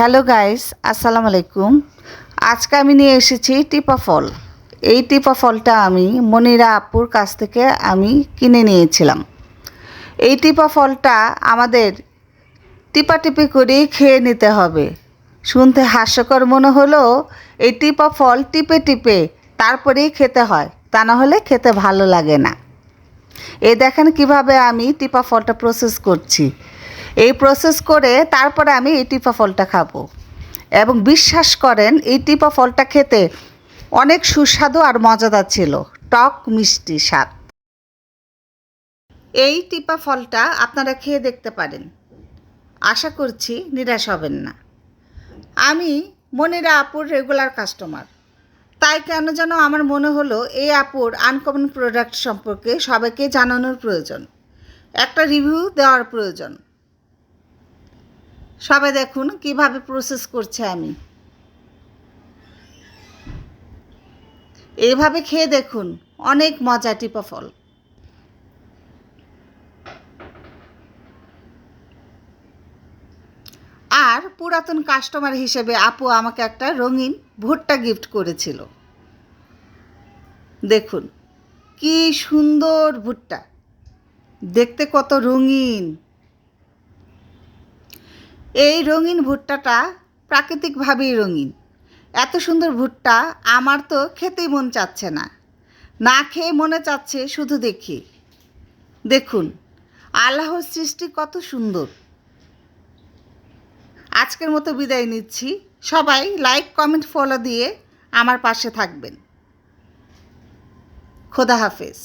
Hello guys, আসসালামু আলাইকুম। আজকে আমি নিয়ে এসেছি টিপা ফল। এই টিপা ফলটা আমি মনিরা আপুর কাছ থেকে আমি কিনে নিয়েছিলাম। এই টিপা ফলটা আমাদের টিপাটিপি করেই খেয়ে নিতে হবে। শুনতে হাস্যকর মনে হলেও এই টিপা ফল টিপে টিপে তারপরেই খেতে হয়, তা না হলে খেতে ভালো লাগে না। এই দেখেন কীভাবে আমি টিপা ফলটা প্রসেস করছি। এই প্রসেস করে তারপরে আমি এই টিপা ফলটা খাব। এবং বিশ্বাস করেন, এই টিপা ফলটা খেতে অনেক সুস্বাদু আর মজাদার ছিল। টক মিষ্টি স্বাদ। এই টিপা ফলটা আপনারা খেয়ে দেখতে পারেন। আশা করছি নিরাশ হবেন না। আমি মনিরা আপুর রেগুলার কাস্টমার তাই কেন যেন আমার মনে হলো এই আপুর আনকমন প্রোডাক্ট সম্পর্কে সবাইকে জানানোর প্রয়োজন। একটা রিভিউ দেওয়ার প্রয়োজন। সবাই দেখুন কীভাবে প্রসেস করছে আমি। এইভাবে খেয়ে দেখুন, অনেক মজা টিপা ফল আর পুরাতন কাস্টমার হিসেবে আপু আমাকে একটা রঙিন ভুট্টা গিফট করেছিল। দেখুন, কি সুন্দর ভুট্টা। দেখতে কত রঙিন। এই রঙিন ভুট্টাটা প্রাকৃতিকভাবেই রঙিন। এত সুন্দর ভুট্টা আমার তো খেতেই মন চাচ্ছে না। না খেয়ে মনে চাচ্ছে শুধু দেখি। দেখুন, আল্লাহর সৃষ্টি কত সুন্দর। আজকের মতো বিদায় নিচ্ছি। সবাই লাইক কমেন্ট ফলো দিয়ে আমার পাশে থাকবেন। খোদা হাফেজ।